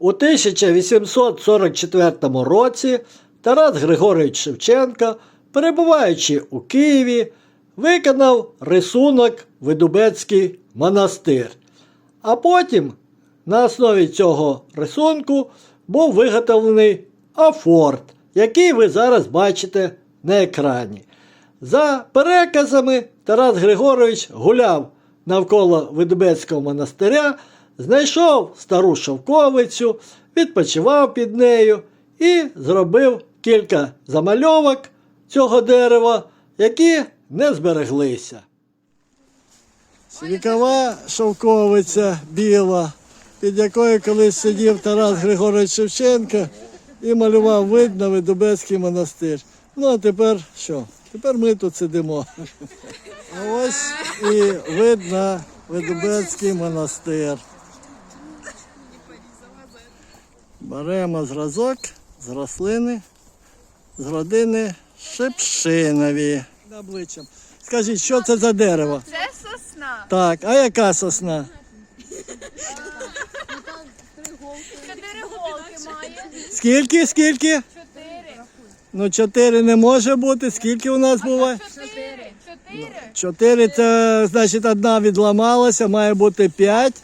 У 1844 році Тарас Григорович Шевченко, перебуваючи у Києві, виконав рисунок Видубецький монастир. А потім на основі цього рисунку був виготовлений афорт, який ви зараз бачите на екрані. За переказами, Тарас Григорович гуляв навколо Видубецького монастиря, знайшов стару шовковицю, відпочивав під нею і зробив кілька замальовок цього дерева, які не збереглися. Вікова шовковиця біла, під якою колись сидів Тарас Григорович Шевченко і малював вид на Видубецький монастир. Ну а тепер що? Тепер ми тут сидимо. А ось і вид на Видубецький монастир. Беремо зразок з рослини, з родини Шепшинові. Обличчям. Скажіть, що це за дерево? Це сосна. Так, а яка сосна? Чотири голки має. Скільки, скільки? Чотири. Ну, чотири не може бути. Скільки у нас буває? Чотири. Чотири. Чотири це значить одна відламалася, має бути п'ять.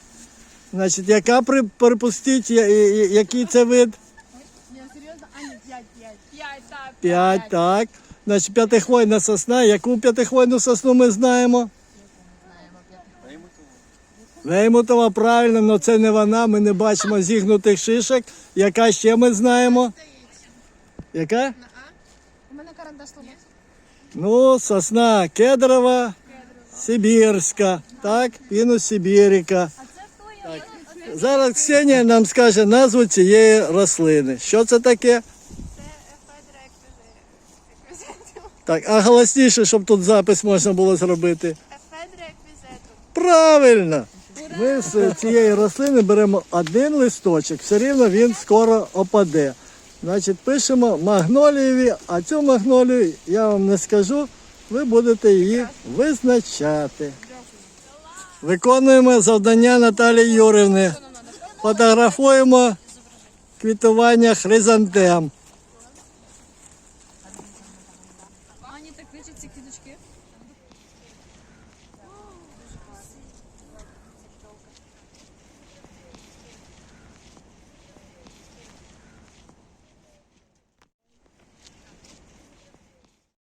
Значить, яка при, припустіть, я- я- я- який це вид? Ні, серйозно? А, ні, п'ять, п'ять. П'ять, так. П'ять, так. Значить, п'ятихвойна сосна. Яку п'ятихвойну сосну ми знаємо? Веймутова, правильно, але це не вона. Ми не бачимо зігнутих шишок. Яка ще ми знаємо? Яка? У мене карандаш сломався. Ну, сосна кедрова, сибірська, так, пінус сибіріка. А я? Зараз Ксенія нам скаже назву цієї рослини. Що це таке? Це. Так, а голосніше, щоб тут запис можна було зробити. Ефедра еквізиту. Правильно! Ми з цієї рослини беремо один листочок, все рівно він скоро опаде. Значить, пишемо магнолієві, а цю магнолію я вам не скажу, ви будете її визначати. Виконуємо завдання Наталії Юрівни. Фотографуємо квітування хризантем. Ані так кличуть ці квіточки.